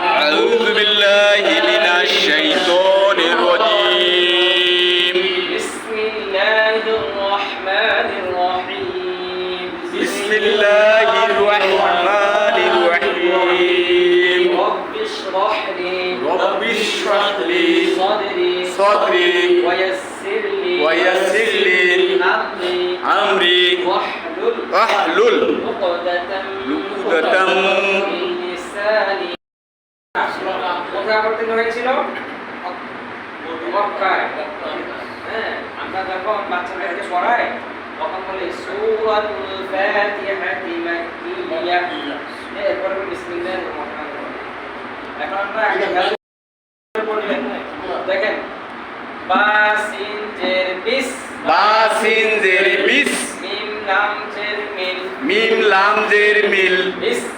أعوذ بالله من الشيطان الرجيم. بسم الله الرحمن الرحيم. بسم الله الرحمن الرحيم. رب اشرح لي رب اشرح لي صدري صدري ويسر لي ويسر لي أمري. أمري. واحلل واحلل عقدة عقدة অবতীর্ণ হয়েছিল মক্কায় হ্যাঁ আমরা যখন বাচ্চাদেরকে পড়াই তখন বলি সূরাতুল ফাতিহাতি মাক্কিয়া এরপরে বিসমিল্লাহির রহমানির রহিম। এখন আমরা পড়লেন দেখেন বাসিন জের বিস। বাসিন জের বিস। মিম লাম জের মিল। মিম লাম জের মিল। বিসমিল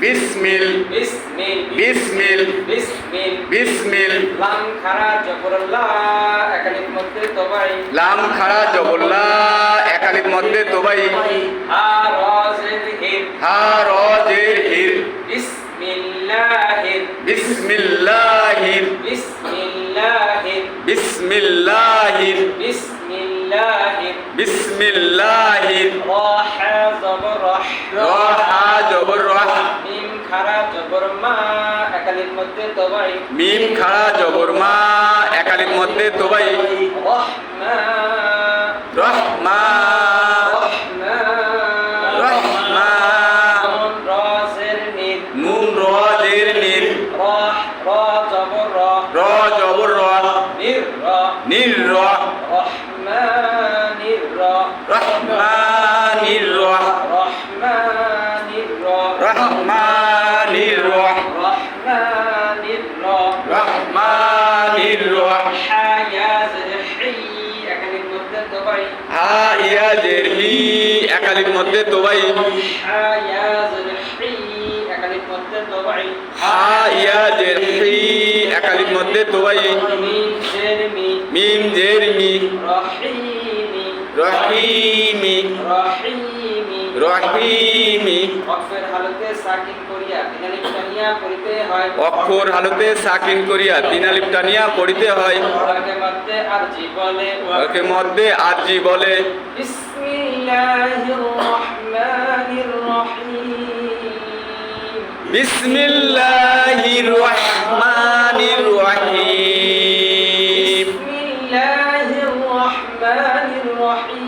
বিসমিল। বিসমিল। বিসমিল। বিসমিল। বিসমিল। লাম খারা জবরুল্লাহ একালির মধ্যে তবাই। লাম খাড়া জবল্লা একালির মধ্যে তোবাই। আর রাজের হির। হা র জের হির। বিসমিল্লাহির। বিসমিল্লাহির। বিসমিল্লাহির। বিসমিল্লাহির। বিসমিল্লাহির। বিসমিল্লাহির। রাহা জবর রাহ রহা জবর রহ মিম খারা জবর মা একালির মধ্যে তবাই মিম খাড়া জবর মা একালির মধ্যে তোবাই রহমা। রহমা। রহমা। রহমা। নুন দবাই হা একালির মধ্যে তোবাই হায়াজের হি একালির মধ্যে তোবাই মিম জের মি রহিমি। রহিমি। অক্ষর হালতে সাকিন করিয়া বিনালিপ টানিয়া হয়। পড়িতে হয়। ওকে মধ্যে আরজি বলে বিসমিল্লাহির রহমানির রহিম বিসমিল্লাহির রহমানির রহিম